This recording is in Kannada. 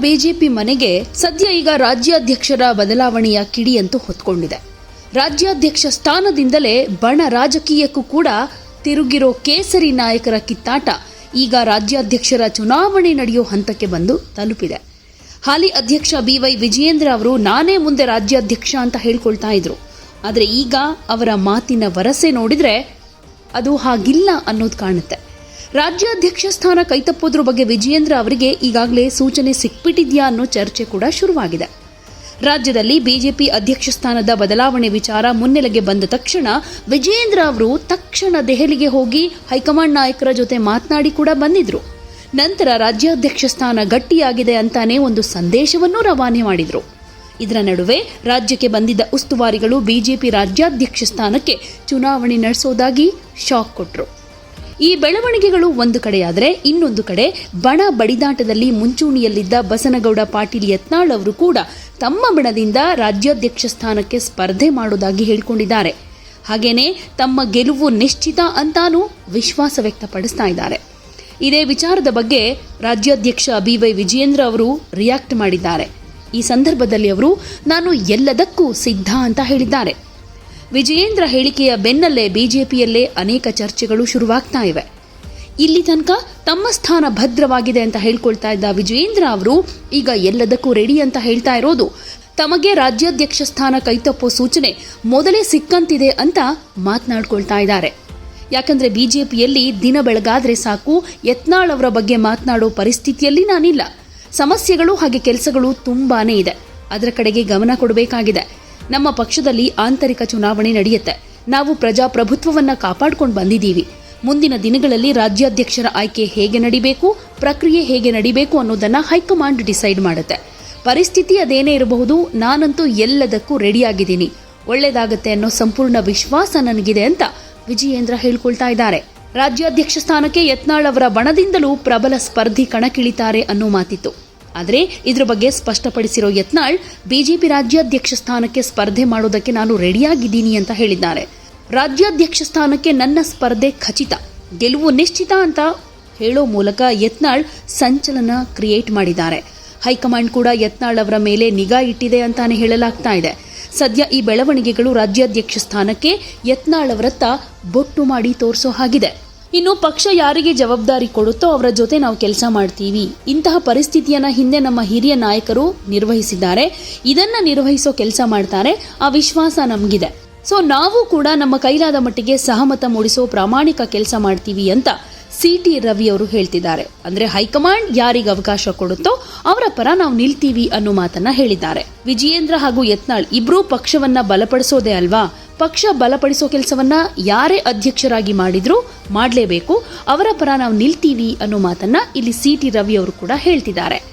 ಬಿಜೆಪಿ ಮನೆಗೆ ಸದ್ಯ ಈಗ ರಾಜ್ಯಾಧ್ಯಕ್ಷರ ಬದಲಾವಣೆಯ ಕಿಡಿಯಂತೂ ಹೊತ್ಕೊಂಡಿದೆ. ರಾಜ್ಯಾಧ್ಯಕ್ಷ ಸ್ಥಾನದಿಂದಲೇ ಬಣ ರಾಜಕೀಯಕ್ಕೂ ಕೂಡ ತಿರುಗಿರೋ ಕೇಸರಿ ನಾಯಕರ ಕಿತ್ತಾಟ ಈಗ ರಾಜ್ಯಾಧ್ಯಕ್ಷರ ಚುನಾವಣೆ ನಡೆಯೋ ಹಂತಕ್ಕೆ ಬಂದು ತಲುಪಿದೆ. ಹಾಲಿ ಅಧ್ಯಕ್ಷ ಬಿವೈ ವಿಜಯೇಂದ್ರ ಅವರು ನಾನೇ ಮುಂದೆ ರಾಜ್ಯಾಧ್ಯಕ್ಷ ಅಂತ ಹೇಳ್ಕೊಳ್ತಾ ಇದ್ರು. ಆದರೆ ಈಗ ಅವರ ಮಾತಿನ ವರಸೆ ನೋಡಿದರೆ ಅದು ಹಾಗಿಲ್ಲ ಅನ್ನೋದು ಕಾಣುತ್ತೆ. ರಾಜ್ಯಾಧ್ಯಕ್ಷ ಸ್ಥಾನ ಕೈತಪ್ಪೋದ್ರ ಬಗ್ಗೆ ವಿಜಯೇಂದ್ರ ಅವರಿಗೆ ಈಗಾಗಲೇ ಸೂಚನೆ ಸಿಕ್ಬಿಟ್ಟಿದ್ಯಾ ಅನ್ನೋ ಚರ್ಚೆ ಕೂಡ ಶುರುವಾಗಿದೆ. ರಾಜ್ಯದಲ್ಲಿ ಬಿಜೆಪಿ ಅಧ್ಯಕ್ಷ ಸ್ಥಾನದ ಬದಲಾವಣೆ ವಿಚಾರ ಮುನ್ನೆಲೆಗೆ ಬಂದ ತಕ್ಷಣ ವಿಜಯೇಂದ್ರ ಅವರು ತಕ್ಷಣ ದೆಹಲಿಗೆ ಹೋಗಿ ಹೈಕಮಾಂಡ್ ನಾಯಕರ ಜೊತೆ ಮಾತನಾಡಿ ಕೂಡ ಬಂದಿದ್ರು. ನಂತರ ರಾಜ್ಯಾಧ್ಯಕ್ಷ ಸ್ಥಾನ ಗಟ್ಟಿಯಾಗಿದೆ ಅಂತಾನೆ ಒಂದು ಸಂದೇಶವನ್ನು ರವಾನೆ ಮಾಡಿದ್ರು. ಇದರ ನಡುವೆ ರಾಜ್ಯಕ್ಕೆ ಬಂದಿದ್ದ ಉಸ್ತುವಾರಿಗಳು ಬಿಜೆಪಿ ರಾಜ್ಯಾಧ್ಯಕ್ಷ ಸ್ಥಾನಕ್ಕೆ ಚುನಾವಣೆ ನಡೆಸೋದಾಗಿ ಶಾಕ್ ಕೊಟ್ರು. ಈ ಬೆಳವಣಿಗೆಗಳು ಒಂದು ಕಡೆಯಾದರೆ ಇನ್ನೊಂದು ಕಡೆ ಬಣ ಬಡಿದಾಟದಲ್ಲಿ ಮುಂಚೂಣಿಯಲ್ಲಿದ್ದ ಬಸನಗೌಡ ಪಾಟೀಲ್ ಯತ್ನಾಳ್ ಅವರು ಕೂಡ ತಮ್ಮ ಬಣದಿಂದ ರಾಜ್ಯಾಧ್ಯಕ್ಷ ಸ್ಥಾನಕ್ಕೆ ಸ್ಪರ್ಧೆ ಮಾಡೋದಾಗಿ ಹೇಳಿಕೊಂಡಿದ್ದಾರೆ. ಹಾಗೆಯೇ ತಮ್ಮ ಗೆಲುವು ನಿಶ್ಚಿತ ಅಂತಾನೂ ವಿಶ್ವಾಸ ವ್ಯಕ್ತಪಡಿಸ್ತಾ ಇದ್ದಾರೆ. ಇದೇ ವಿಚಾರದ ಬಗ್ಗೆ ರಾಜ್ಯಾಧ್ಯಕ್ಷ ಬಿ ವೈ ವಿಜಯೇಂದ್ರ ಅವರು ರಿಯಾಕ್ಟ್ ಮಾಡಿದ್ದಾರೆ. ಈ ಸಂದರ್ಭದಲ್ಲಿ ಅವರು, ನಾನು ಎಲ್ಲದಕ್ಕೂ ಸಿದ್ಧ ಅಂತ ಹೇಳಿದ್ದಾರೆ. ವಿಜಯೇಂದ್ರ ಹೇಳಿಕೆಯ ಬೆನ್ನಲ್ಲೇ ಬಿಜೆಪಿಯಲ್ಲೇ ಅನೇಕ ಚರ್ಚೆಗಳು ಶುರುವಾಗ್ತಾ ಇವೆ. ಇಲ್ಲಿ ತನಕ ತಮ್ಮ ಸ್ಥಾನ ಭದ್ರವಾಗಿದೆ ಅಂತ ಹೇಳ್ಕೊಳ್ತಾ ಇದ್ದ ವಿಜಯೇಂದ್ರ ಅವರು ಈಗ ಎಲ್ಲದಕ್ಕೂ ರೆಡಿ ಅಂತ ಹೇಳ್ತಾ ಇರೋದು. ತಮಗೆ ರಾಜ್ಯಾಧ್ಯಕ್ಷ ಸ್ಥಾನ ಕೈತಪ್ಪೋ ಸೂಚನೆ ಮೊದಲೇ ಸಿಕ್ಕಂತಿದೆ ಅಂತ ಮಾತನಾಡ್ಕೊಳ್ತಾ ಇದ್ದಾರೆ. ಯಾಕಂದ್ರೆ ಬಿಜೆಪಿಯಲ್ಲಿ ದಿನ ಬೆಳಗಾದ್ರೆ ಸಾಕು, ಯತ್ನಾಳ್ ಅವರ ಬಗ್ಗೆ ಮಾತನಾಡೋ ಪರಿಸ್ಥಿತಿಯಲ್ಲಿ ನಾನಿಲ್ಲ. ಸಮಸ್ಯೆಗಳು ಹಾಗೆ ಕೆಲಸಗಳು ತುಂಬಾನೇ ಇದೆ. ಅದರ ಕಡೆಗೆ ಗಮನ ಕೊಡಬೇಕಾಗಿದೆ. ನಮ್ಮ ಪಕ್ಷದಲ್ಲಿ ಆಂತರಿಕ ಚುನಾವಣೆ ನಡೆಯುತ್ತೆ. ನಾವು ಪ್ರಜಾಪ್ರಭುತ್ವವನ್ನ ಕಾಪಾಡ್ಕೊಂಡು ಬಂದಿದ್ದೀವಿ. ಮುಂದಿನ ದಿನಗಳಲ್ಲಿ ರಾಜ್ಯಾಧ್ಯಕ್ಷರ ಆಯ್ಕೆ ಹೇಗೆ ನಡಿಬೇಕು, ಪ್ರಕ್ರಿಯೆ ಹೇಗೆ ನಡಿಬೇಕು ಅನ್ನೋದನ್ನ ಹೈಕಮಾಂಡ್ ಡಿಸೈಡ್ ಮಾಡುತ್ತೆ. ಪರಿಸ್ಥಿತಿ ಅದೇನೇ ಇರಬಹುದು, ನಾನಂತೂ ಎಲ್ಲದಕ್ಕೂ ರೆಡಿಯಾಗಿದ್ದೀನಿ. ಒಳ್ಳೇದಾಗತ್ತೆ ಅನ್ನೋ ಸಂಪೂರ್ಣ ವಿಶ್ವಾಸ ನನಗಿದೆ ಅಂತ ವಿಜಯೇಂದ್ರ ಹೇಳ್ಕೊಳ್ತಾ ಇದ್ದಾರೆ. ರಾಜ್ಯಾಧ್ಯಕ್ಷ ಸ್ಥಾನಕ್ಕೆ ಯತ್ನಾಳ್ ಅವರ ಬಣದಿಂದಲೂ ಪ್ರಬಲ ಸ್ಪರ್ಧಿ ಕಣಕ್ಕಿಳಿತಾರೆ ಅನ್ನೋ ಮಾತಿತ್ತು. ಆದರೆ ಇದರ ಬಗ್ಗೆ ಸ್ಪಷ್ಟಪಡಿಸಿರೋ ಯತ್ನಾಳ್, ಬಿಜೆಪಿ ರಾಜ್ಯಾಧ್ಯಕ್ಷ ಸ್ಥಾನಕ್ಕೆ ಸ್ಪರ್ಧೆ ಮಾಡೋದಕ್ಕೆ ನಾನು ರೆಡಿಯಾಗಿದ್ದೀನಿ ಅಂತ ಹೇಳಿದ್ದಾರೆ. ರಾಜ್ಯಾಧ್ಯಕ್ಷ ಸ್ಥಾನಕ್ಕೆ ನನ್ನ ಸ್ಪರ್ಧೆ ಖಚಿತ, ಗೆಲುವು ನಿಶ್ಚಿತ ಅಂತ ಹೇಳೋ ಮೂಲಕ ಯತ್ನಾಳ್ ಸಂಚಲನ ಕ್ರಿಯೇಟ್ ಮಾಡಿದ್ದಾರೆ. ಹೈಕಮಾಂಡ್ ಕೂಡ ಯತ್ನಾಳ್ ಅವರ ಮೇಲೆ ನಿಗಾ ಇಟ್ಟಿದೆ ಅಂತಾನೆ ಹೇಳಲಾಗ್ತಾ ಇದೆ. ಸದ್ಯ ಈ ಬೆಳವಣಿಗೆಗಳು ರಾಜ್ಯಾಧ್ಯಕ್ಷ ಸ್ಥಾನಕ್ಕೆ ಯತ್ನಾಳ್ ಅವರತ್ತ ಬೊಟ್ಟು ಮಾಡಿ ತೋರಿಸೋ ಹಾಗಿದೆ. ಇನ್ನು ಪಕ್ಷ ಯಾರಿಗೆ ಜವಾಬ್ದಾರಿ ಕೊಡುತ್ತೋ ಅವರ ಜೊತೆ ನಾವು ಕೆಲಸ ಮಾಡ್ತೀವಿ. ಇಂತಹ ಪರಿಸ್ಥಿತಿಯನ್ನ ಹಿಂದೆ ನಮ್ಮ ಹಿರಿಯ ನಾಯಕರು ನಿರ್ವಹಿಸಿದ್ದಾರೆ. ಇದನ್ನ ನಿರ್ವಹಿಸೋ ಕೆಲಸ ಮಾಡ್ತಾರೆ. ಆ ವಿಶ್ವಾಸ ನಮಗಿದೆ. ಸೊ ನಾವು ಕೂಡ ನಮ್ಮ ಕೈಲಾದ ಮಟ್ಟಿಗೆ ಸಹಮತ ಮೂಡಿಸೋ ಪ್ರಾಮಾಣಿಕ ಕೆಲಸ ಮಾಡ್ತೀವಿ ಅಂತ ಸಿ ಟಿ ರವಿ ಅವರು ಹೇಳ್ತಿದ್ದಾರೆ. ಅಂದ್ರೆ ಹೈಕಮಾಂಡ್ ಯಾರಿಗೆ ಅವಕಾಶ ಕೊಡುತ್ತೋ ಅವರ ಪರ ನಾವು ನಿಲ್ತೀವಿ ಅನ್ನೋ ಮಾತನ್ನ ಹೇಳಿದ್ದಾರೆ. ವಿಜಯೇಂದ್ರ ಹಾಗೂ ಯತ್ನಾಳ್ ಇಬ್ರೂ ಪಕ್ಷವನ್ನ ಬಲಪಡಿಸೋದೇ ಅಲ್ವಾ? ಪಕ್ಷ ಬಲಪಡಿಸೋ ಕೆಲಸವನ್ನ ಯಾರೇ ಅಧ್ಯಕ್ಷರಾಗಿ ಮಾಡಿದ್ರು ಮಾಡಲೇಬೇಕು. ಅವರ ಪರ ನಾವು ನಿಲ್ತೀವಿ ಅನ್ನೋ ಮಾತನ್ನ ಇಲ್ಲಿ ಸಿ ಟಿ ರವಿ ಅವರು ಕೂಡ ಹೇಳ್ತಿದ್ದಾರೆ.